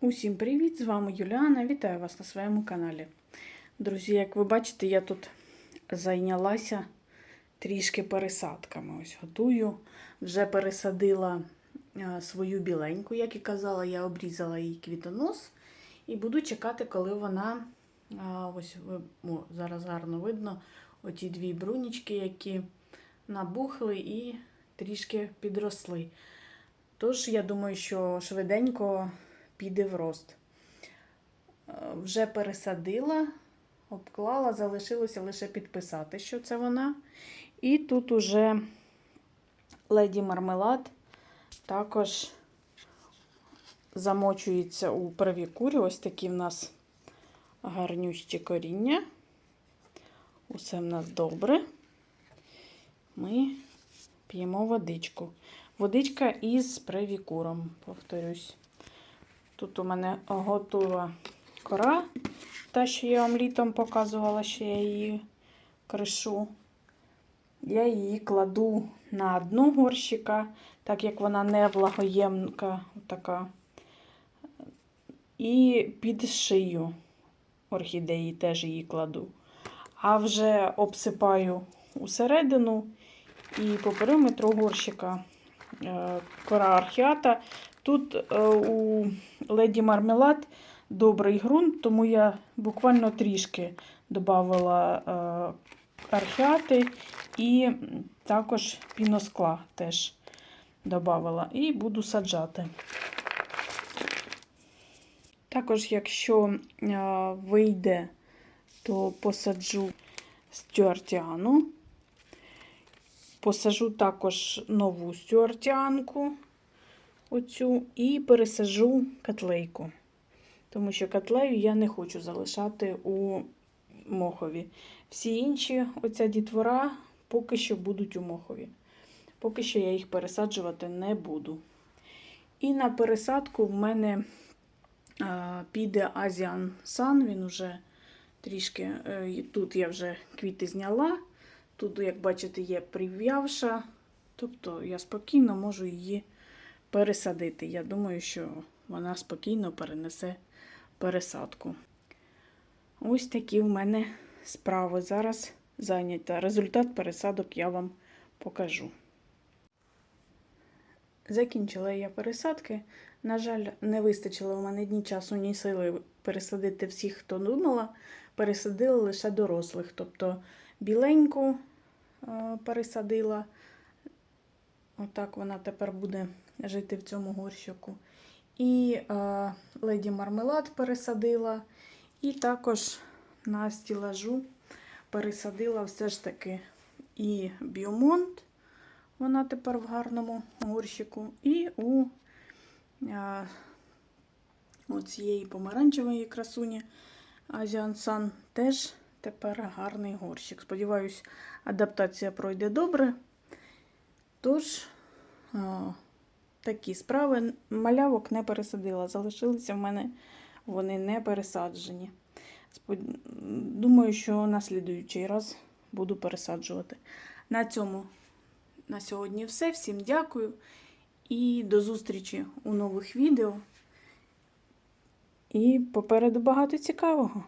Усім привіт! З вами Юліана. Вітаю вас на своєму каналі. Друзі, як ви бачите, я тут зайнялася трішки пересадками. Ось готую. Вже пересадила е, свою біленьку, як і казала, я обрізала її квітонос. І буду чекати, коли вона. е, Ось о, зараз гарно видно оті дві брунічки, які набухли і трішки підросли. Тож, я думаю, що швиденько піде в рост. Е, Вже пересадила, обклала, залишилося лише підписати, що це вона. І тут уже леді мармелад також замочується у первікурі. Ось такі в нас гарнющі коріння. Усе в нас добре. Ми п'ємо водичку. Водичка із превікуром, повторюсь. Тут у мене готова кора, та, що я вам літом показувала, що я її кришу. Я її кладу на дно горщика, так як вона не влагоємка, така. І під шию орхідеї теж її кладу. А вже обсипаю усередину і по периметру горщика кора архіата. Тут е, у леді мармелад добрий ґрунт, тому я буквально трішки додавала е, архіати і також піноскла теж додавала. І буду саджати. Також, якщо е, вийде, то посаджу стюартіану. Посажу також нову стюартіанку оцю і пересажу котлейку. Тому що котлею я не хочу залишати у мохові. Всі інші, оця дітвора, поки що будуть у мохові. Поки що я їх пересаджувати не буду. І на пересадку в мене а, піде Asian Sun, він уже трішки, е, тут я вже квіти зняла. Тут, як бачите, є прив'явша. Тобто я спокійно можу її пересадити. Я думаю, що вона спокійно перенесе пересадку. Ось такі в мене справи зараз зайняті. Результат пересадок я вам покажу. Закінчила я пересадки. На жаль, не вистачило в мене ні часу, ні сили пересадити всіх, хто думала. Пересадила лише дорослих. Тобто біленьку е, пересадила. Отак вона тепер буде жити в цьому горщику. І е, леді мармелад пересадила. І також на стілажу пересадила все ж таки і біомонт. Вона тепер в гарному горщику. І у е, цієї помаранчевої красуні Sun теж тепер гарний горщик. Сподіваюсь, адаптація пройде добре. Тож, о, такі справи. Малявок не пересадила. Залишилися в мене вони не пересаджені. Думаю, що на слідуючий раз буду пересаджувати. На цьому на сьогодні все. Всім дякую і до зустрічі у нових відео. І попереду багато цікавого.